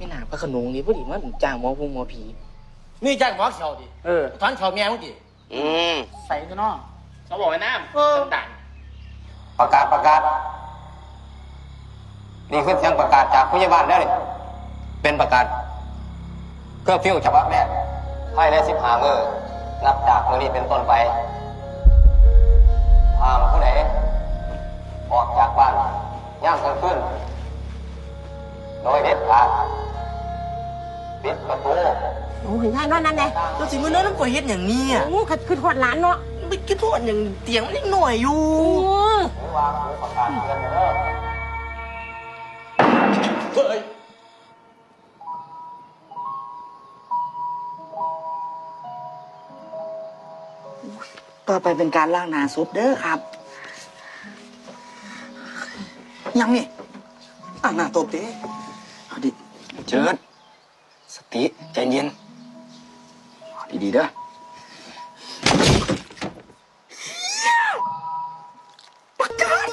ไม่น่าพระขนงนี่พอดีมันจ้างหมอพงหมอผีนี่จ้างหมอเขียวดิเออถอนเขียวแม่มึงดิอืมใส่กันเนาะเขาบอกว่าน้เออำด่านประกาศประกาศ นี่คือเสียงประกาศจากผู้ใหญ่บ้านได้เลยเป็นประกาศเครื่องฟิวฉบับแรกภายในสิบห้ามือนับจากมือนี้เป็นต้นไป อ้ยง่ายนอนนั่นแหละเราสิมันเน้อน้ำก่อยเฮ็ดอย่างนี้อะโอ้คือคือทอดหลานเนาะไม่คิดว่าอย่างเตียงมันเล็กหน่อยอยู่โอ้ยหรือวางหูประกาศเตือนเด้อเฮ้ยต่อไปเป็นการล่างหนาซุปเด้อครับ ยังนี่อ่างหน้าตบเด้เอาดิเจิดสติใจเย็นเอา ดีๆเด้อประกาศ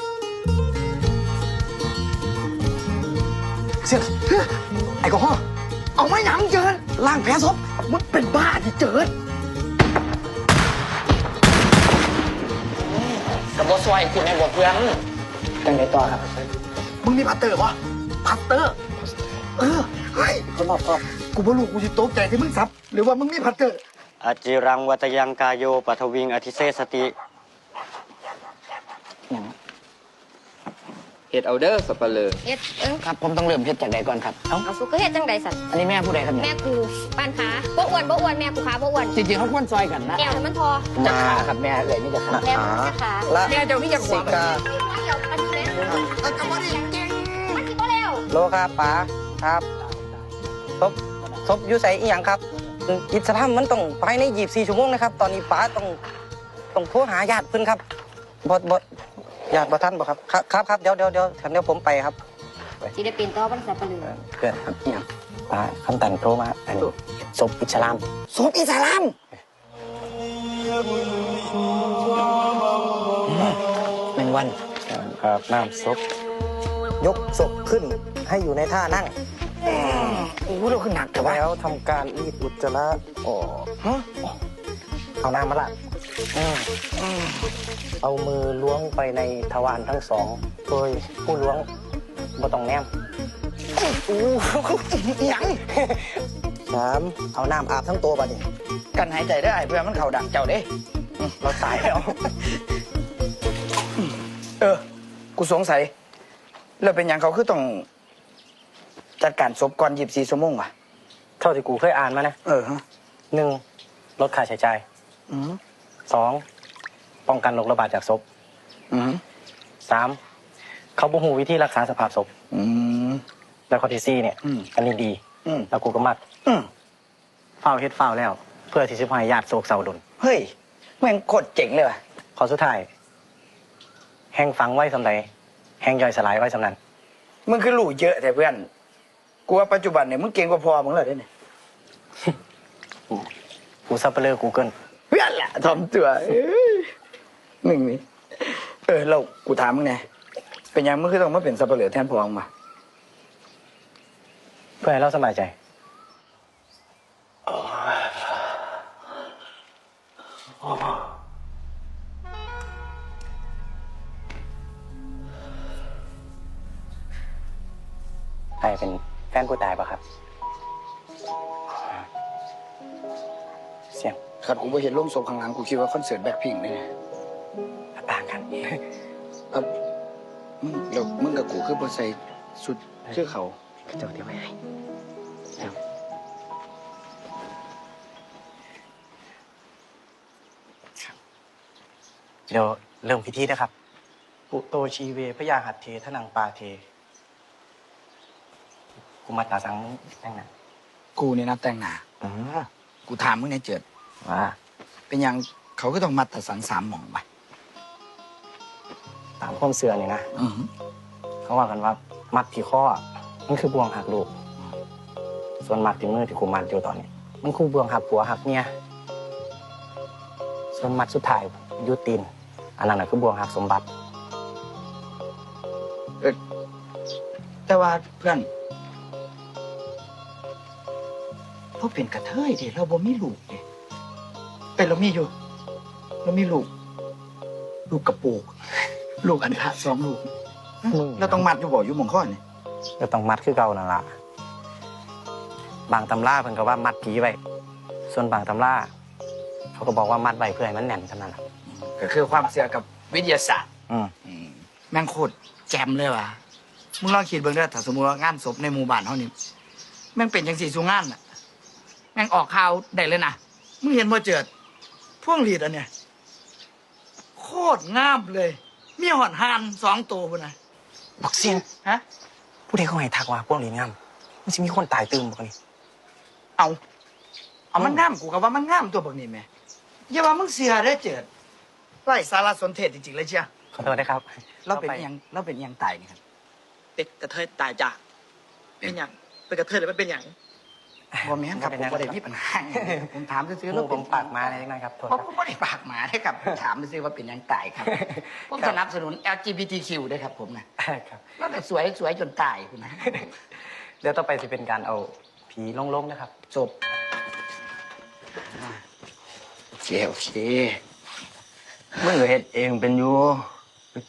เสียงไอ้กอฮอล์เอาไม้หนังเจิดล่างแผลศพมันเป็นบ้าที่เจิดกับบอสไวคุณในบอกเพื่อนจังไงต่อครับ มึงมีพัตเตอร์ปะพัตเตอร์ เออ เฮ้ยคนรอบครอบกูบ่รู้กูสิตกใจที่มึงซับ หรือว่ามึงมีพัตเตอร์ อจิรังวัตยังกายโยปัทวิง อธิเสสติเฮ็ดเอาเดอร์สับปะเลอเฮ็ดเอิ้งครับผมต้องเริ่มเฮ็ดจากใดก่อนครับเอ้าเอาสุกก็เฮ็ดจังใดสันอันนี้แม่ผู้ใดครับเนี่แม่ยกูป้านขาบ่อ้วนบ่อ้วนแม่กูขาบ่อ้วนจริงๆเขาควรซอยกันนะแก้วให้มันพอจะขาครับแม่เลยนี่จะขาแม่มันจะขาและแม่เจ้านี่จะขวาเดี๋ยวอันนี้แม่เอากระบอกดิเก่งมันสิบ่แล้วโลครับป๋าครับศพศพอยู่ใส่อีหยังครับ อิสลามมันต้องภายใน24ชั่วโมงนะครับ ตอนนี้ป๋าต้องต้องโทรหาญาติเพิ่นครับบ่บ่ญาติบ่ทันบ่ครับ ครับครับครับเดี๋ยวเดี๋ยวเดี๋ยวเดี๋ยวผมไปครับสิได้เป็นต่อมันสับปะเหลือเพื่อนครับอีหยังป๋าคำตันโทรมาอันนี้ศพอิสลามศพอิสลามแมงวันครับน้ำศพยกศพขึ้นให้อยู่ในท่านั่งโอ้โหเราขึ้นหนักแต่ว่าแล้วทำการรีดอุจจาระออกฮะเอาน้ำมาละอืมอืมเอามือล้วงไปในทวารทั้งสองโดยผู้ล้วงบ่ต้องแนมโอ้โหหยังสามเอาน้ำอาบทั้งตัวบัดนี้กันหายใจได้เพื่อมันเข่าดังเจ้าเด้อืมเราตายแล้วเออ กูสงสัย แล้วเป็นอย่างเขาคือต้อง จัดการศพก่อนยีบสี่ชั่วโมงวะเท่าที่กูเคยอ่านมานะเออฮะหนึ่งลดค่าใช้จ่ายอืมสองป้องกันโรคระบาดจากศพอืมสามเขาบ่ฮู้วิธีรักษาสภาพศพอืม แล้วข้อที่สี่เนี่ยอืม อันนี้ดีอืมแล้วกูก็มักอืมเฝ้าเฮ็ดเฝ้าแล้ว เพื่อที่จะให้ญาติโศกเศร้าดนเฮ้ยแม่งโคตรเจ๋งเลยว่ะข้อสุดท้าย แห้งฝังไว้สำใดแห้งย่อยสลายไว้สำนั้นมึงคือรู้เยอะแต่เพื่อน กูว่าปัจจุบันเนี่ยมึงเก่งกว่าพอมึงเลยเนี่ยกูซับเปลือกูเกิลเพื่อนแหละทอมตัวเอ้ยมึงนี่เออเรากูถามมึงไงเป็นยังมึงคือต้องมาเป็นสับเปลือแทนพอมึงวะเพื่อให้เราสบายใจใครเป็นแฟ นผู้ตายปะครับ เสียงขัดกูไปเห็นลงศพข้างหลังกูคิดว่าคอนเสิร์ตแบ็คพิงค์เลยนะต่างกันเอ้ามึงแล้วมึงกับกูคือบ่ใส่สุดคือเขาเจ้าที่ไม่ให้เดี๋ยวเริ่มพิธีนะครับ ปุโตชีเวพยาหัตเททนังปาเท กุมาตาสังแต่งหนะกูเนี่ยนะแต่งหน้าอืมกูถามมึงในเจิด ว่าเป็นยังเขาก็ต้องมัดแต่สังสามหม่องไปตามความเสื่อนี่นะอือหือเขาว่ากันว่ามัดที่ข้อมันคือบวงหักลูก ส่วนมัดที่มือที่กูมัดอยู่ตอนนี้ มันคือบวงหักผัวหักเมียส่วนมัดสุดท้ายอยูตีนอันนั้นน่ะคือบวงหักสมบัติ แต่ว่าเพื่อน เราเป็นกระเทยเดิเราบ่มีลูกเดิแต่เรามีอยู่ เรามีลูก ลูกกระปูก ลูกอันทะสองลูกมึง เราต้องมัดอยู่บ่อยู่หมองข้อนี่ก็ต้องมัดคือเก่านั่นล่ะบางตำราเพิ่นก็ว่ามัดผีไว้ ส่วนบางตำราเขาก็บอกว่ามัดไว้เพื่อให้มันแน่นกันนั่นแหละก็คือความเชื่อกับวิทยาศาสตร์อืมอืมแม่งโคตรแจมเลยว่ะมึงลองคิดเบิ่งเด้อถ้าสมมติว่างานศพในหมู่บ้านเฮานี่แม่งเป็นจังสี่สุงานน่ะ แม่งออกข่าวได้เลยนะมึงเห็นบ่เจิดพวงหลีดอันเนี้ยโคตรงามเลย มีหอดหานสองตัวพุ่นนะบักเสียงฮะ ผู้ใดเขาให้ทักว่าพวกนี้งามมันสิมีคนตายตื่มบ่นี่เอาเอามันงามกูก็ว่ามันงามตัวบักนี่แหม่อย่าว่ามึงเสียได้อเจิดไร้สารสนเทศจริงๆเลยเชียขอโทษนะครับเราเป็นอิหยังเราเป็นอิหยังตายนี่ครับ เป็ดกระเทยตายจ้ะเป็นหยังเป็นกระเทยหรือมันเป็นหยัง บ่แม่นครับผมบ่ได้มีปัญหาผมถามซื่อๆหแล้วมู่ผเป็นมปากมาในจังนั้นครับโทษเพราะครับผมไม่ได้ปากหมาได้ครับ ถามซื่อๆว่าเป็นหยังตายครับ ผมสนับสนุน LGBTQ ด้วยครับผมนะ ครับ แล้วแต่สวยสวยจนตายคุณนะเดี๋ยวต่อไปจะเป็นการเอาผีลงๆนะครับ จบ โอเคโอเคมึงก็เฮ็ดเองเป็นอยู่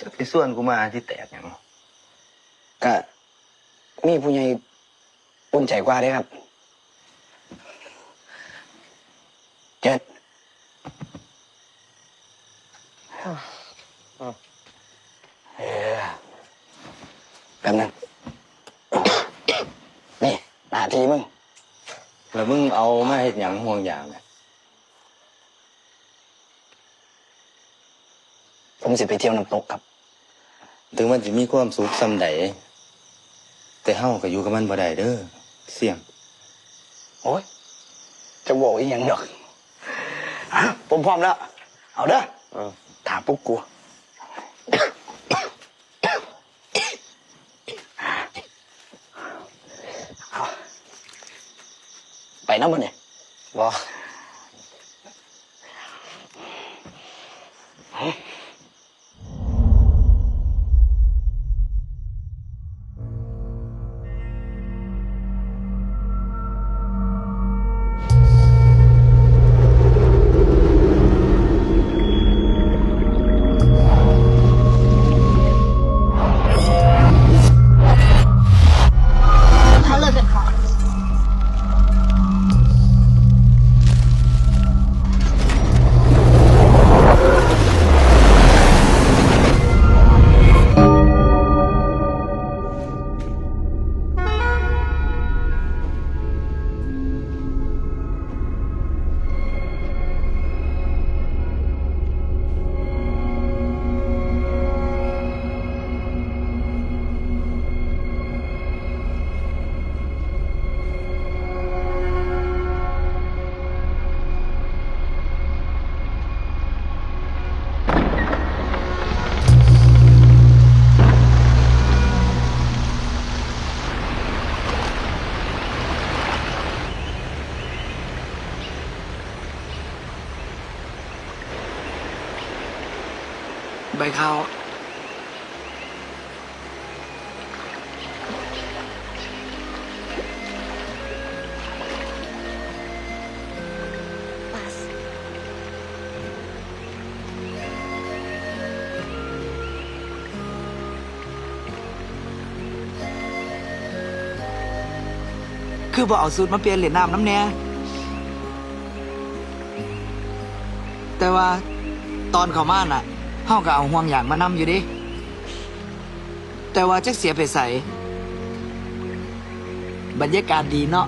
จะไปส่วนกูมาที่แตกหยังก็มีผู้ใหญ่อุ่นใจกว่าเด้ครับ เจ็ด เออแป๊บนึง นี่หน้าที่มึง แล้วมึงเอามาเฮ็ดหยังห่วงอย่างเนี่ยผมสิไปเที่ยวน้ำตกครับ ถึงมันสิมีความสุขส่ำใดแต่เฮาก็อยู่กับมันบ่ได้เด้อเสี่ยง โอ้ย จะบอกอีกอย่างดอกอะผมพร้อมแล้ว เอาเด้อเออ ถามปุ๊บกูเอาไปน้ำมันเนี่ยบอ ใบข้าวคือบ่เอาสูตรมาเปลี่ยนเหรียญน้ำน้ำแน่แต่ว่าตอนเขามาน่ะ เฮาก็เอาห่วงอย่างมานำอยู่ดิ แต่ว่าจักเสียไปใส่บรรยากาศดีเนาะ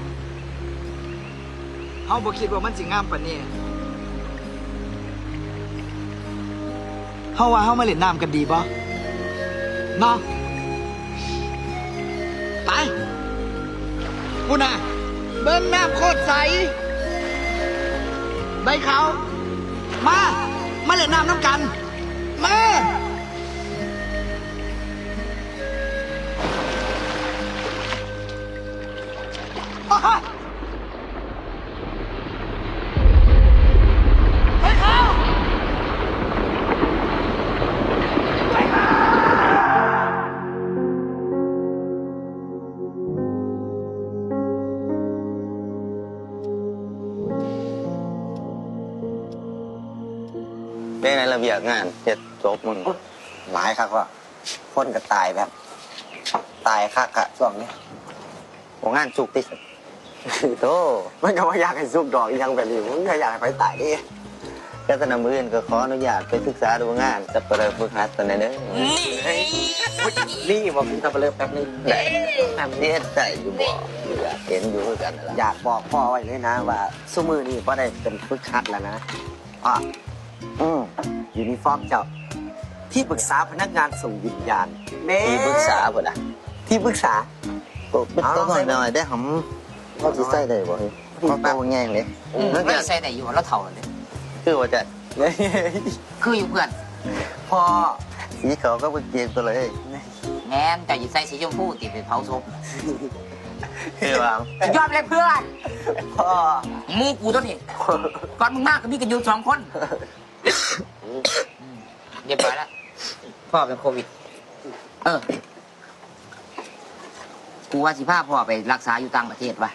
เฮาบ่คิดว่ามันสิงามปานนี้เฮาว่าเฮามาเล่นน้ำกันดีบ่เนาะไปกูน่ะเบิ้งน้ำโคตรใสใบเขาวมา มาเล่นน้ำน้ำกัน มาอ่ เป็นในระเบียบงานเฮ็ดจบมึงหลายครับว่าคนก็ตายแบบ ตายคักอะช่วงนี้โองานสุกติโตมันก็ว่าอยากให้ซุกดอกอีหยังแบบนี้มันก็อยากให้ไปตายดิก็สนามมือนก็ขออนุญาตไปศึกษาดูงานจะเปิดฝึกหัดตอนนั้นเด้อนี่บอกผมจะไปเริ่มแป๊บนึงได้ทำเฮ็ดได้อยู่บ่อยากเห็นอยู่คือกันนั่นล่ะอยากบอกพ่อไว้เลยนะว่าสมือนี่พ่อได้เป็นฝึกคัดแล้วนะอะ อืมยูนิฟอร์มเจ้า ที่ปรึกษาพนักงานส่งวิญญาณเน่ที่ปรึกษาพุ่นน่ะที่ปรึกษาโตเป็นตัวหน่อยหน่อยได้หำเขาสิใส่ได้บ่เฮ้ยเขาโตแง่งเลยมันไม่ก็ใส่ได้อยู่แล้วเท่าเลยคือว่าจะคืออยู่เพื่อนพ่อสีเขาก็เป็นเกมตัวเลยแม่นแต่อยู่ใส่สีชมพูติดเป็นเผาศพคือว่ายอดเลยเพื่อนพ่อหมูกูตัวนี้ก่อนมึงมากก็มีกันอยู่สองคน เรียบร้อยแล้วพ่อเป็นโควิด เออ กูว่าสิพาพ่อไปรักษาอยู่ต่างประเทศวะ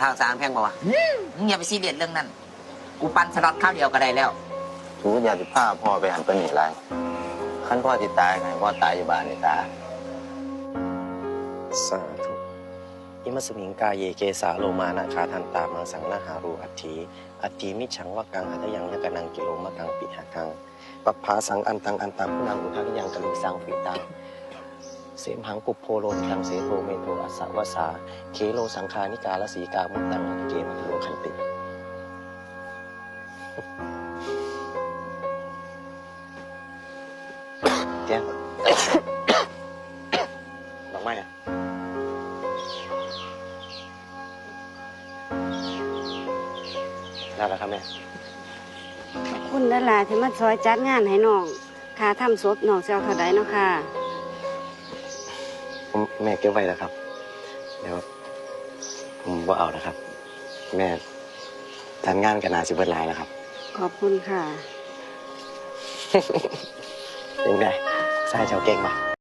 ทางสารแพงป่าวะมึงอย่าไปซีเรียสเรื่องนั้น กูปันสล็อตข้าวเดียวก็ได้แล้วสูอยากสิพาพ่อไปหันไปนี่ไรขั้นพ่อติตายไงพ่อตายอยู่บ้านนี่ตาสาธุอิมัสมิงกายเยเกสาโลมานาคาทันตามังสังนาหารูอัตถี อัตถีมิฉังวกังหัตยังยกนังกิโลมะกังปิหากังปัปภาสังอันตังอันตังพุนังอุทานิยังกะลิสังฝีตังเสมหังกุโพโลทังเสโทเมโทอัสสะวสาเคโลสังคานิกาลสีกามุตตังเกมัโลคันติ ได้แล้วครับแม่คุณดาราที่มาซอยจัดงานให้น้องค่าทำศพน้องเจ้าเท่าใดเนาะค่ะ ผมแม่เก็บไว้แล้วครับ เดี๋ยวผมว่าเอานะครับ แม่ทานงานกับนาซิเบิร์ไลน์แล้วครับ ขอบคุณค่ะ เป็นไงใส่เจ้าเก่งปะ